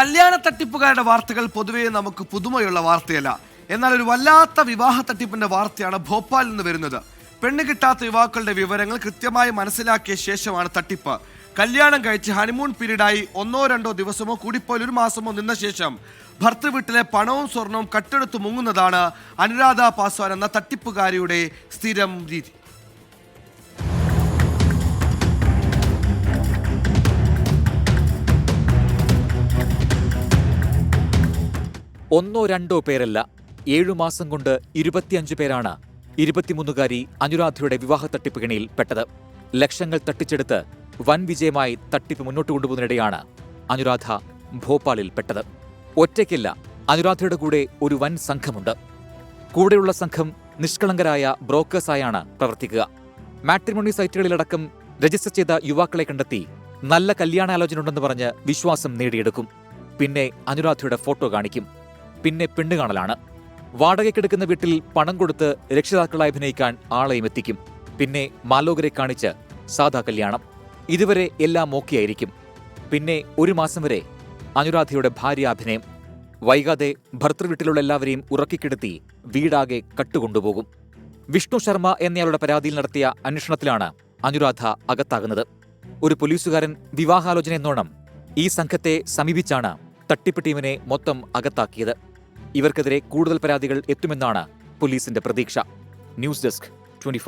കല്യാണ തട്ടിപ്പുകാരുടെ വാർത്തകൾ പൊതുവേ നമുക്ക് പുതുമയുള്ള വാർത്തയല്ല. എന്നാൽ ഒരു വല്ലാത്ത വിവാഹ തട്ടിപ്പിന്റെ വാർത്തയാണ് ഭോപ്പാലിൽ നിന്ന് വരുന്നത്. പെണ്ണ് കിട്ടാത്ത യുവാക്കളുടെ വിവരങ്ങൾ കൃത്യമായി മനസ്സിലാക്കിയ ശേഷമാണ് തട്ടിപ്പ്. കല്യാണം കഴിച്ച് ഹണിമൂൺ പീരീഡായി ഒന്നോ രണ്ടോ ദിവസമോ കൂടിപ്പോയാൽ ഒരു മാസമോ നിന്ന ശേഷം ഭർത്തൃ വീട്ടിലെ പണവും സ്വർണവും കട്ടെടുത്ത് മുങ്ങുന്നതാണ് അനുരാധ പാസ്വാൻ എന്ന തട്ടിപ്പുകാരിയുടെ സ്ഥിരം രീതി. ഒന്നോ രണ്ടോ പേരല്ല ഏഴു മാസം കൊണ്ട് ഇരുപത്തിയഞ്ച് പേരാണ് ഇരുപത്തിമൂന്നുകാരി അനുരാധയുടെ വിവാഹ തട്ടിപ്പ് കെണിയിൽ പെട്ടത്. ലക്ഷങ്ങൾ തട്ടിച്ചെടുത്ത് വൻ വിജയമായി തട്ടിപ്പ് മുന്നോട്ട് കൊണ്ടുപോകുന്നതിനിടെയാണ് അനുരാധ ഭോപ്പാലിൽ പെട്ടത്. ഒറ്റയ്ക്കല്ല അനുരാധയുടെ കൂടെ ഒരു വൻ സംഘമുണ്ട്. കൂടെയുള്ള സംഘം നിഷ്കളങ്കരായ ബ്രോക്കേഴ്സായാണ് പ്രവർത്തിക്കുക. മാട്രിമോണി സൈറ്റുകളിലടക്കം രജിസ്റ്റർ ചെയ്ത യുവാക്കളെ കണ്ടെത്തി നല്ല കല്യാണാലോചന ഉണ്ടെന്ന് പറഞ്ഞ് വിശ്വാസം നേടിയെടുക്കും. പിന്നെ അനുരാധയുടെ ഫോട്ടോ കാണിക്കും. പിന്നെ പെണ്ണ് കാണലാണ് വാടകയ്ക്കെടുക്കുന്ന വീട്ടിൽ പണം കൊടുത്ത് രക്ഷിതാക്കളായി അഭിനയിക്കാൻ ആളെയും എത്തിക്കും. പിന്നെ മാലോകരെ കാണിച്ച് സാധാ കല്യാണം. ഇതുവരെ എല്ലാം ഓക്കെയായിരിക്കും. പിന്നെ ഒരു മാസം വരെ അനുരാധയുടെ ഭാര്യ അഭിനയം. വൈകാതെ ഭർത്തൃവീട്ടിലുള്ള എല്ലാവരെയും ഉറക്കിക്കിടത്തി വീടാകെ കട്ടുകൊണ്ടുപോകും. വിഷ്ണു ശർമ്മ എന്നയാളുടെ പരാതിയിൽ നടത്തിയ അന്വേഷണത്തിലാണ് അനുരാധ അകത്താകുന്നത്. ഒരു പോലീസുകാരൻ വിവാഹാലോചന എന്നോണം ഈ സംഘത്തെ സമീപിച്ചാണ് തട്ടിപ്പ് ടീമിനെ മൊത്തം അകത്താക്കിയത്. ഇവർക്കെതിരെ കൂടുതൽ പരാതികൾ എത്തുമെന്നാണ് പോലീസിന്റെ പ്രതീക്ഷ. News desk twenty